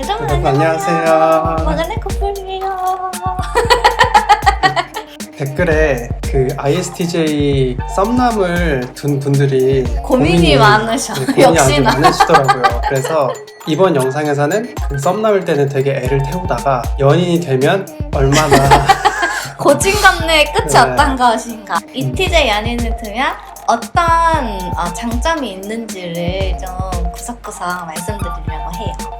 여러분 여러분, 안녕하세요. 마가네 커플이에요. 댓글에 그 ISTJ 썸남을 둔 분들이 고민이 많으셔. 네, 고민이 아주 역시나. 많으시더라고요. 그래서 이번 영상에서는 그 썸남일 때는 되게 애를 태우다가 연인이 되면 얼마나 고진감래의 끝이 네. 어떤 것인가? 이티제 연인을 두면 어떤 어, 장점이 있는지를 좀 구석구석 말씀드리려고 해요.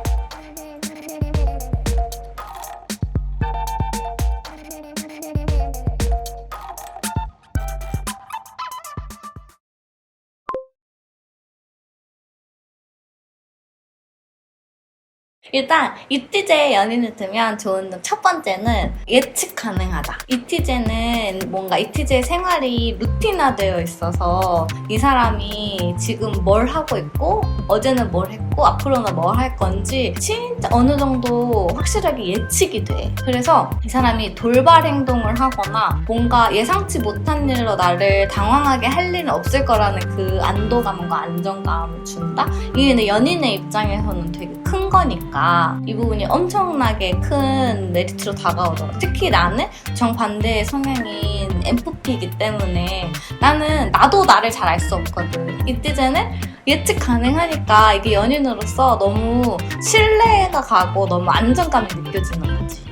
일단 이티제 연인을 두면 좋은 점 첫 번째는 예측 가능하다. 이티제는 뭔가 이티제 생활이 루틴화되어 있어서 이 사람이 지금 뭘 하고 있고 어제는 뭘 했고 앞으로는 뭘 할 건지 진짜 어느 정도 확실하게 예측이 돼. 그래서 이 사람이 돌발 행동을 하거나 뭔가 예상치 못한 일로 나를 당황하게 할 일은 없을 거라는 그 안도감과 안정감을 준다. 이게 연인의 입장에서는 되게 큰 거니까 이 부분이 엄청나게 큰 메리트로 다가오더라고. 특히 나는 정반대의 성향인 MFP이기 때문에 나는 나도 나를 잘 알 수 없거든. 이때제는 예측 가능하니까 이게 연인으로서 너무 신뢰가 가고 너무 안정감이 느껴지는 거지.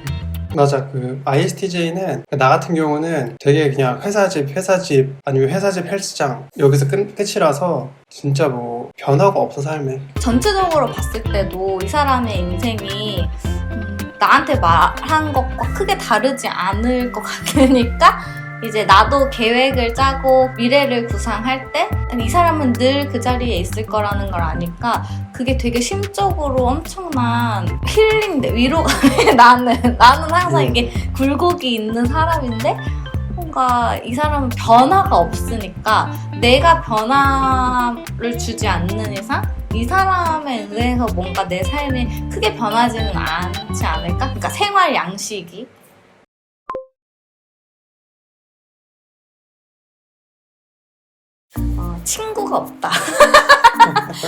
맞아 그 ISTJ는 나 같은 경우는 되게 그냥 회사 집 회사 집 아니면 회사 집 헬스장 여기서 끝, 끝이라서 진짜 뭐 변화가 없어 삶에 전체적으로 봤을 때도 이 사람의 인생이 음, 나한테 말한 것과 크게 다르지 않을 것 같으니까 이제 나도 계획을 짜고 미래를 구상할 때 이 사람은 늘 그 자리에 있을 거라는 걸 아니까 그게 되게 심적으로 엄청난 힐링돼 위로가 돼, 나는 나는 항상 음. 이게 굴곡이 있는 사람인데 뭔가 이 사람은 변화가 없으니까 내가 변화를 주지 않는 이상 이 사람에 의해서 뭔가 내 삶이 크게 변하지는 않지 않을까? 그러니까 생활 양식이 친구가 없다.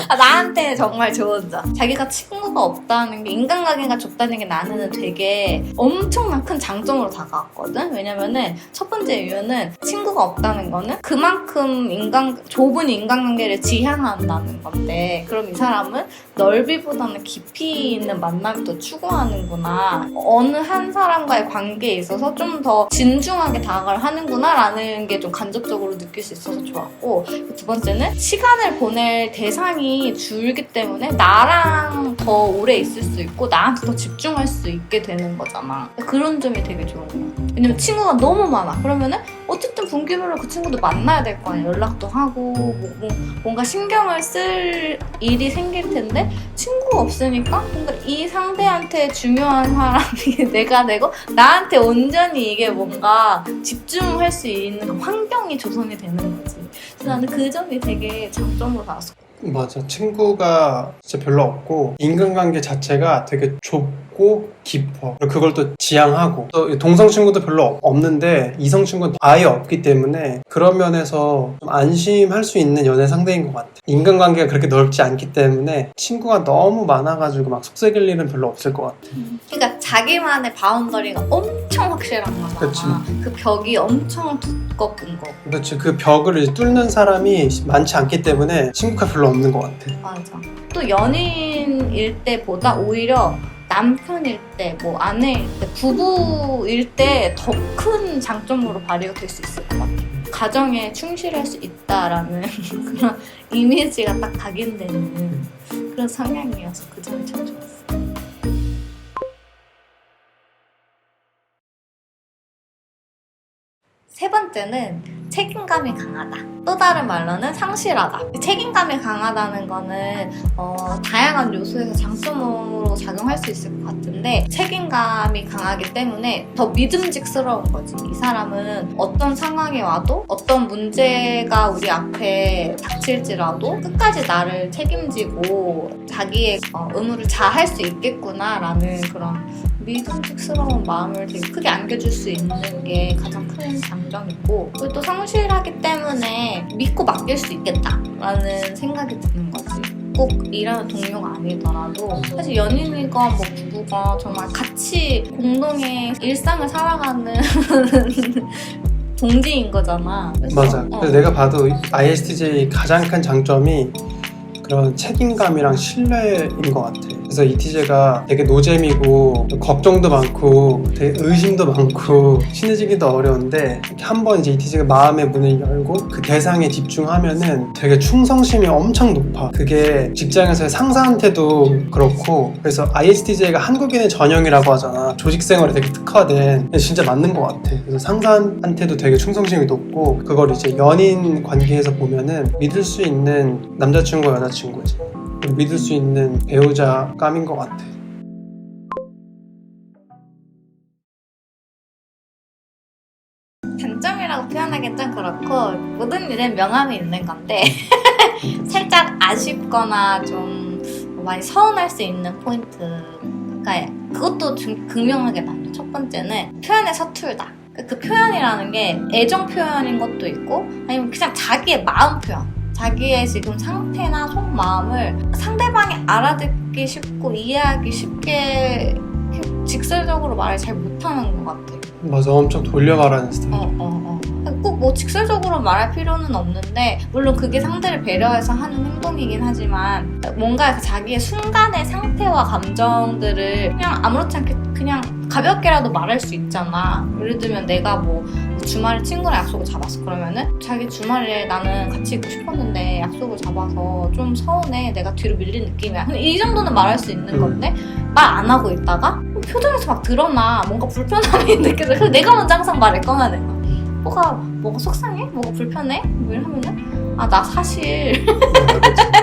아, 나한테 정말 좋은 점. 자기가 친구가 없다는 게 인간관계가 좁다는 게 나는 되게 엄청난 큰 장점으로 다가왔거든. 왜냐면은 첫 번째 이유는 친구가 없다는 거는 그만큼 인간 좁은 인간관계를 지향한다는 건데 그럼 이 사람은 넓이보다는 깊이 있는 만남을 더 추구하는구나. 어느 한 사람과의 관계에 있어서 좀 더 진중하게 다가가를 하는구나라는 게 좀 간접적으로 느낄 수 있어서 좋았고 두 번째는 시간을 보낼 대상이 줄기 때문에 나랑 더 오래 있을 수 있고 나한테 더 집중할 수 있게 되는 거잖아. 그런 점이 되게 좋은 거야. 왜냐면 친구가 너무 많아. 그러면은 어쨌든 분기별로 그 친구도 만나야 될 거 아니야. 연락도 하고 뭐, 뭐 뭔가 신경을 쓸 일이 생길 텐데 친구가 없으니까 뭔가 이 상대한테 중요한 사람이 내가 되고 나한테 온전히 이게 뭔가 집중할 수 있는 그 환경이 조성이 되는 거지. 그래서 나는 그 점이 되게 장점으로 나왔어. 맞아. 친구가 진짜 별로 없고 인간관계 자체가 되게 좁 고 깊어 그리고 그걸 또 지향하고 또 동성 친구도 별로 없- 없는데 이성 친구는 아예 없기 때문에 그런 면에서 좀 안심할 수 있는 연애 상대인 것 같아 인간관계가 그렇게 넓지 않기 때문에 친구가 너무 많아가지고 막 속삭일 일은 별로 없을 것 같아 그러니까 자기만의 바운더리가 엄청 확실한 거잖아. 그치. 그 벽이 엄청 두꺼운 거. 그렇지 그 벽을 뚫는 사람이 많지 않기 때문에 친구가 별로 없는 것 같아 맞아. 또 연인일 때보다 오히려 남편일 때, 뭐 아내일 때, 부부일 때 더 큰 장점으로 발휘가 될 수 있을 것 같아. 가정에 충실할 수 있다라는 그런 이미지가 딱 각인되는 그런 성향이어서 그 점이 참 좋았어. 세 번째는 책임감이 강하다. 또 다른 말로는 상실하다. 책임감이 강하다는 거는 어, 다양한 요소에서 장점으로 작용할 수 있을 것 같은데 책임감이 강하기 때문에 더 믿음직스러운 거지. 이 사람은 어떤 상황이 와도 어떤 문제가 우리 앞에 닥칠지라도 끝까지 나를 책임지고 자기의 어, 의무를 잘 할 수 있겠구나라는 그런 믿음직스러운 마음을 되게 크게 안겨줄 수 있는 게 가장 큰 장점이고 그리고 또 성실하기 때문에 믿고 맡길 수 있겠다라는 생각이 드는 거지. 꼭 일하는 동료가 아니더라도 사실 연인이건 뭐 부부건 정말 같이 공동의 일상을 살아가는 동지인 거잖아. 그래서, 맞아. 어. 그래서 내가 봐도 ISTJ 가장 큰 장점이 그런 책임감이랑 신뢰인 것 같아. 그래서 ETJ가 되게 노잼이고 걱정도 많고 되게 의심도 많고 친해지기도 어려운데 이렇게 한번 이제 ETJ가 마음의 문을 열고 그 대상에 집중하면은 되게 충성심이 엄청 높아. 그게 직장에서의 상사한테도 그렇고 그래서 ISTJ가 한국인의 전형이라고 하잖아. 조직 생활에 되게 특화된 진짜 맞는 것 같아. 그래서 상사한테도 되게 충성심이 높고 그걸 이제 연인 관계에서 보면은 믿을 수 있는 남자친구 여자친구 지. 그리고 믿을 수 있는 배우자감인 것 같아. 단점이라고 표현하기 좀 그렇고 모든 일엔 명함이 있는 건데 살짝 아쉽거나 좀 많이 서운할 수 있는 포인트가 그것도 좀 극명하게 나뉘어 첫 번째는 표현에 서툴다. 그- 그 표현이라는 게 애정 표현인 것도 있고 아니면 그냥 자기의 마음 표현 자기의 지금 상태나 속마음을 상대방이 알아듣기 쉽고 이해하기 쉽게 직설적으로 말을 잘 못하는 것 같아요 맞아, 엄청 돌려 말하는 스타일. 어, 어, 어. 꼭 뭐 직설적으로 말할 필요는 없는데 물론 그게 상대를 배려해서 하는 행동이긴 하지만 뭔가 그 자기의 순간의 상태와 감정들을 그냥 아무렇지 않게 그냥 가볍게라도 말할 수 있잖아. 예를 들면 내가 뭐 주말에 친구랑 약속을 잡았어. 그러면은 자기 주말에 나는 같이 있고 싶었는데 약속을 잡아서 좀 서운해. 내가 뒤로 밀린 느낌이야. 근데 이 정도는 말할 수 있는 음. 건데 말 안 하고 있다가 표정에서 막 드러나. 뭔가 불편함이 느껴져. 그래서 내가 먼저 항상 말을 꺼내는 거야. 뭐가 뭐가 속상해? 뭐가 불편해? 뭐 이러면은 아 나 사실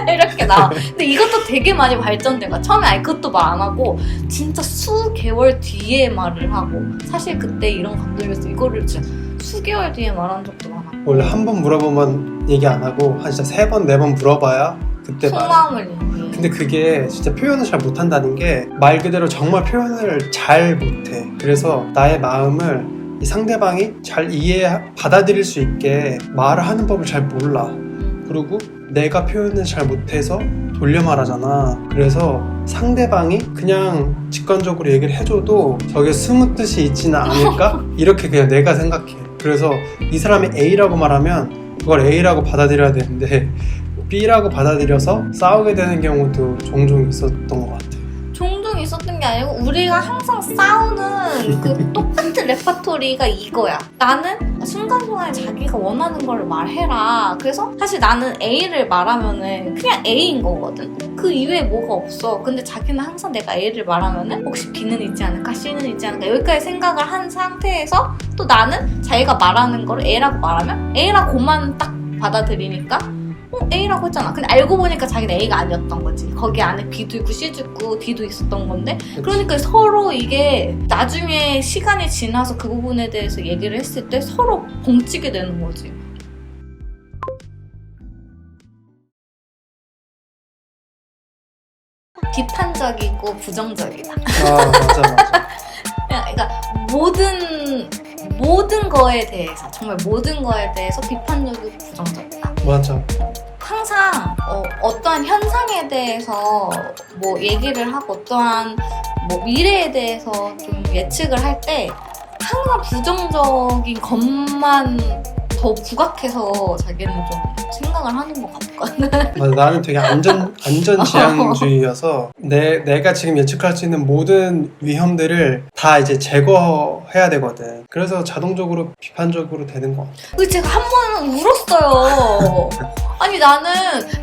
이렇게 나와. 근데 이것도 되게 많이 발전된 거야. 처음에 아예 그것도 말 안 하고 진짜 수 개월 뒤에 말을 하고 사실 그때 이런 감정이었어. 이거를 진짜 수 개월 뒤에 말한 적도 많아. 원래 한 번 물어보면 얘기 안 하고 한 진짜 세 번, 네 번 물어봐야 그때 말. 속마음을 얘기해. 근데 그게 진짜 표현을 잘 못한다는 게 말 그대로 정말 표현을 잘 못해. 그래서 나의 마음을 이 상대방이 잘 이해, 받아들일 수 있게 말을 하는 법을 잘 몰라. 음. 그리고 내가 표현을 잘 못해서 돌려 말하잖아. 그래서 상대방이 그냥 직관적으로 얘기를 해줘도 저게 숨은 뜻이 있지는 않을까? 이렇게 그냥 내가 생각해. 그래서 이 사람이 A라고 말하면 그걸 A라고 받아들여야 되는데 B라고 받아들여서 싸우게 되는 경우도 종종 있었던 것 같아. 있었던 게 아니고 우리가 항상 싸우는 그 똑같은 레파토리가 이거야. 나는 순간순간에 자기가 원하는 걸 말해라. 그래서 사실 나는 A를 말하면은 그냥 A인 거거든. 그 이외에 뭐가 없어. 근데 자기는 항상 내가 A를 말하면은 혹시 B는 있지 않을까, C는 있지 않을까 여기까지 생각을 한 상태에서 또 나는 자기가 말하는 거를 A라고 말하면 A라고만 딱 받아들이니까 어, A라고 했잖아. 근데 알고 보니까 자기는 A가 아니었던 거지. 거기 안에 B도 있고 C도 있고 D도 있었던 건데. 그러니까 서로 이게 나중에 시간이 지나서 그 부분에 대해서 얘기를 했을 때 서로 봉치게 되는 거지. 비판적이고 부정적이다. 아 맞아 맞아. 그러니까 모든 모든 거에 대해서 정말 모든 거에 대해서 비판적이고 부정적이다. 맞아. 항상 어, 떠한 현상에 대해서 뭐 얘기를 하고 어떠한 뭐 미래에 대해서 좀 예측을 할 때 항상 부정적인 것만 더 부각해서 자기는 좀 생각을 하는 것 같거든. 맞아, 나는 되게 안전 안전 지향주의여서 내 내가 지금 예측할 수 있는 모든 위험들을 다 이제 제거해야 되거든. 그래서 자동적으로 비판적으로 되는 것 같아. 그 제가 한 번은 울었어요. 아니 나는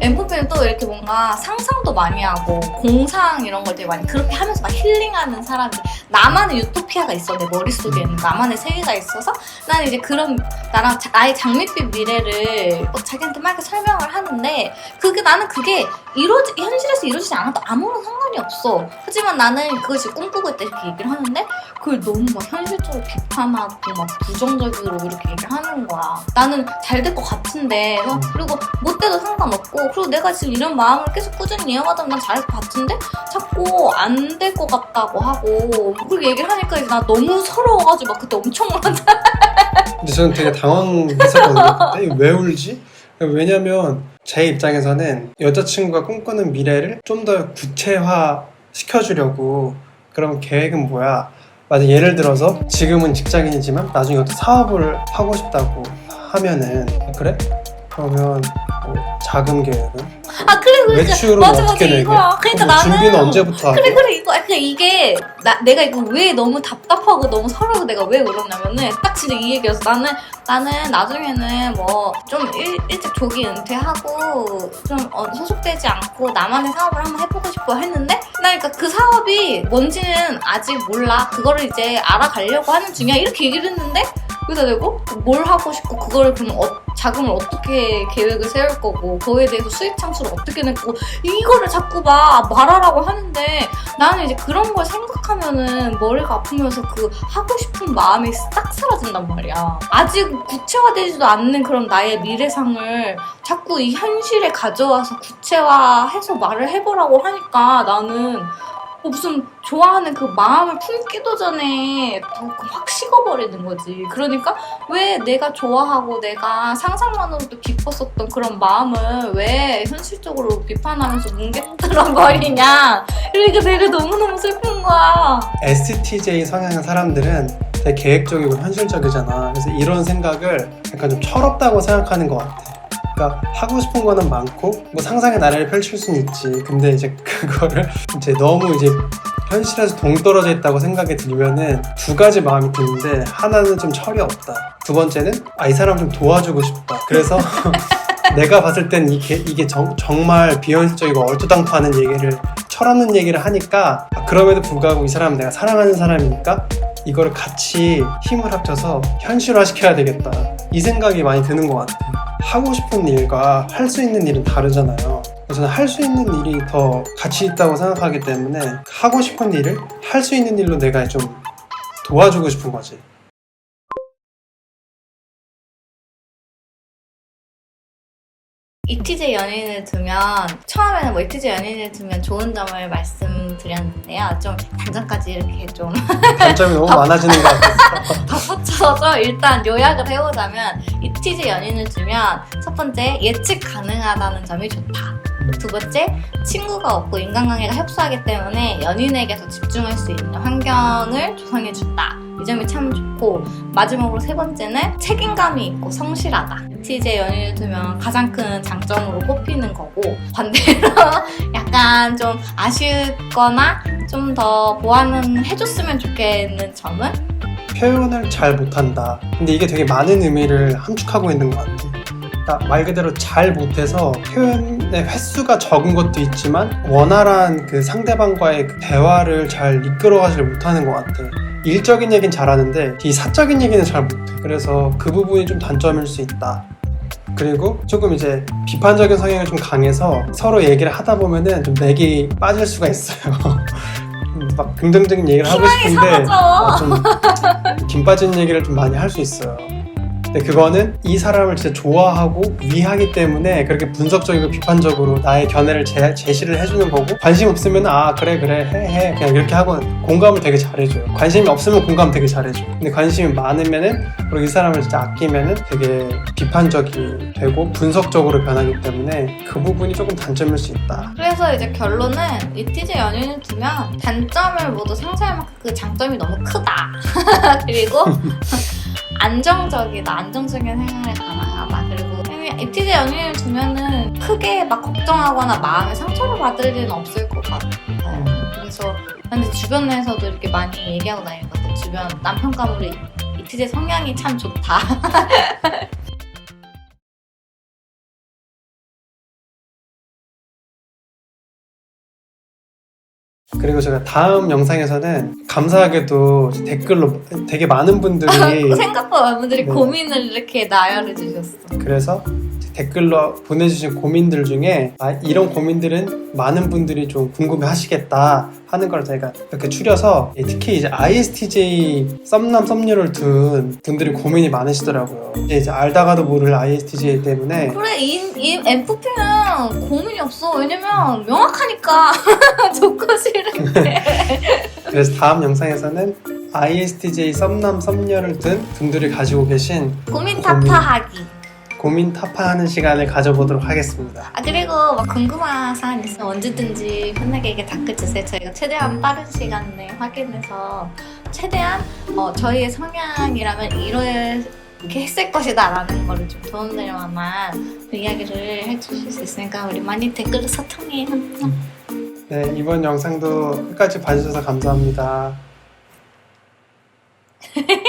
엠포피는 또 이렇게 뭔가 상상도 많이 하고 공상 이런 걸 되게 많이 그렇게 하면서 막 힐링하는 사람이 나만의 유토피아가 있어 내 머릿속에는. 나만의 세계가 있어서 나는 이제 그런 나랑 자- 나의 장밋빛 미래를 막 자기한테 막 이렇게 설명을 하는데 그게 나는 그게 이루어지 현실에서 이루어지지 않아도 아무런 상관이 없어. 하지만 나는 그것이 꿈꾸고 있다 이렇게 얘기를 하는데 그걸 너무 막 현실적으로 비판하고 막 부정적으로 이렇게 얘기를 하는 거야. 나는 잘 될 것 같은데. 어, 그리고 못 돼도 상관없고 그리고 내가 지금 이런 마음을 계속 꾸준히 이어가다 보면 난 잘할 것 같은데 자꾸 안 될 것 같다고 하고 그렇게 얘기를 하니까 이제 나 너무 서러워가지고 막 그때 엄청 울었다. 근데 저는 되게 당황했었거든요. 왜 울지? 왜냐면 제 입장에서는 여자친구가 꿈꾸는 미래를 좀 더 구체화 시켜주려고 그럼 계획은 뭐야? 만약 예를 들어서 지금은 직장인이지만 나중에 어떤 사업을 하고 싶다고 하면은 아, 그래? 그러면 뭐 자금 계획은? 아 그래 그래 매출은 맞아 맞아 어떻게 내게? 이거야 그러니까 그럼 나는 준비는 언제부터 하고? 그래 그래 이거 그러니까 이게 나, 내가 이거 왜 너무 답답하고 너무 서러워 내가 왜 그러냐면은 딱 진짜 이 얘기였어 나는 나는 나중에는 뭐 좀 일찍 조기 은퇴하고 좀 어, 소속되지 않고 나만의 사업을 한번 해보고 싶어 했는데 나 그러니까 그 사업이 뭔지는 아직 몰라 그거를 이제 알아가려고 하는 중이야 이렇게 얘기를 했는데 여기다 대고 뭘 하고 싶고 그거를 그럼 어, 자금을 어떻게 계획을 세울 거고 그거에 대해서 수익 창출을 어떻게 낼 거고 이거를 자꾸 막 말하라고 하는데 나는 이제 그런 걸 생각하면은 머리가 아프면서 그 하고 싶은 마음이 싹 사라진단 말이야. 아직 구체화되지도 않는 그런 나의 미래상을 자꾸 이 현실에 가져와서 구체화해서 말을 해보라고 하니까 나는 뭐 무슨 좋아하는 그 마음을 품기도 전에 더확 식어버리는 거지. 그러니까 왜 내가 좋아하고 내가 상상만으로도 기뻤었던 그런 마음을 왜 현실적으로 비판하면서 뭉개뜨렁거리냐. 그러니까 내가 너무너무 슬픈 거야. STJ 성향의 사람들은 되게 계획적이고 현실적이잖아. 그래서 이런 생각을 약간 좀 철없다고 생각하는 것 같아. 그러니까 하고 싶은 거는 많고 뭐 상상의 나래를 펼칠 수는 있지. 근데 이제 그거를 이제 너무 이제 현실에서 동떨어져 있다고 생각이 들면은 두 가지 마음이 드는데 하나는 좀 철이 없다. 두 번째는 아 이 사람 좀 도와주고 싶다. 그래서 내가 봤을 땐 이게, 이게 정, 정말 비현실적이고 얼토당토하는 얘기를 철없는 얘기를 하니까 아, 그럼에도 불구하고 이 사람은 내가 사랑하는 사람이니까 이거를 같이 힘을 합쳐서 현실화 시켜야 되겠다 이 생각이 많이 드는 것 같아요 하고 싶은 일과 할 수 있는 일은 다르잖아요. 저는 할 수 있는 일이 더 가치 있다고 생각하기 때문에 하고 싶은 일을 할 수 있는 일로 내가 좀 도와주고 싶은 거지 이티제 연인을 두면 처음에는 뭐 이티제 연인을 두면 좋은 점을 말씀드렸는데요. 좀 단점까지 이렇게 좀 단점이 너무 많아지는 것 같아서 덧붙여서 일단 요약을 해보자면 이티제 연인을 두면 첫 번째 예측 가능하다는 점이 좋다. 두 번째 친구가 없고 인간관계가 협소하기 때문에 연인에게 더 집중할 수 있는 환경을 조성해준다. 이 점이 참 좋고 마지막으로 세 번째는 책임감이 있고 성실하다. TJ 연인을 두면 가장 큰 장점으로 꼽히는 거고 반대로 약간 좀 아쉽거나 좀 더 보완은 해줬으면 좋겠는 점은 표현을 잘 못한다. 근데 이게 되게 많은 의미를 함축하고 있는 것 같아. 그러니까 말 그대로 잘 못해서 표현의 횟수가 적은 것도 있지만 원활한 그 상대방과의 그 대화를 잘 이끌어가지 못하는 것 같아. 일적인 얘기는 잘하는데 이 사적인 얘기는 잘 못해. 그래서 그 부분이 좀 단점일 수 있다. 그리고 조금 이제 비판적인 성향이 좀 강해서 서로 얘기를 하다 보면은 좀 맥이 빠질 수가 있어요. 막 긍정적인 얘기를 하고 싶은데. 어, 좀김 빠진 얘기를 좀 많이 할 수 있어요. 근데 그거는 이 사람을 진짜 좋아하고 위하기 때문에 그렇게 분석적이고 비판적으로 나의 견해를 제, 제시를 해주는 거고 관심 없으면 아 그래 그래 해해 그냥 이렇게 하고 공감을 되게 잘해줘요. 관심이 없으면 공감 되게 잘해줘. 근데 관심이 많으면은 그리고 이 사람을 진짜 아끼면은 되게 비판적이 되고 분석적으로 변하기 때문에 그 부분이 조금 단점일 수 있다. 그래서 이제 결론은 이티제 연인을 두면 단점을 모두 상쇄할 만큼 그 장점이 너무 크다. 그리고 안정적이다. 안정적인 생활에 가능하다. 그리고 이티제 연인을 두면은 크게 막 걱정하거나 마음에 상처를 받을 일은 없을 것 같아요. 그래서 근데 주변에서도 이렇게 많이 얘기하고 다니거든. 주변 남편감으로 이티제 성향이 참 좋다. 그리고 제가 다음 영상에서는 감사하게도 댓글로 되게 많은 분들이 생각보다 많은 분들이 네. 고민을 이렇게 나열해 주셨어. 그래서 댓글로 보내주신 고민들 중에 아, 이런 고민들은 많은 분들이 좀 궁금해 하시겠다 하는 걸 저희가 이렇게 추려서 예, 특히 이제 ISTJ 썸남 썸녀를 둔 분들이 고민이 많으시더라고요. 이제, 이제 알다가도 모를 ISTJ 때문에. 그래 이, 이 MFP는 고민이 없어. 왜냐면 명확하니까 좋고 싫은데 그래서 다음 영상에서는 ISTJ 썸남 썸녀를 둔 분들이 가지고 계신 고민. 타파하기 고민 타파하는 시간을 가져보도록 하겠습니다. 아 그리고 막 궁금한 사항 있으면 언제든지 편하게 댓글 주세요. 저희가 최대한 빠른 시간 내에 확인해서 최대한 어, 저희의 성향이라면 이렇게 했을 것이다 라는 거를 좀 도움될 만한 그 이야기를 해주실 수 있으니까 우리 많이 댓글로 소통해요. 네, 이번 영상도 끝까지 봐주셔서 감사합니다.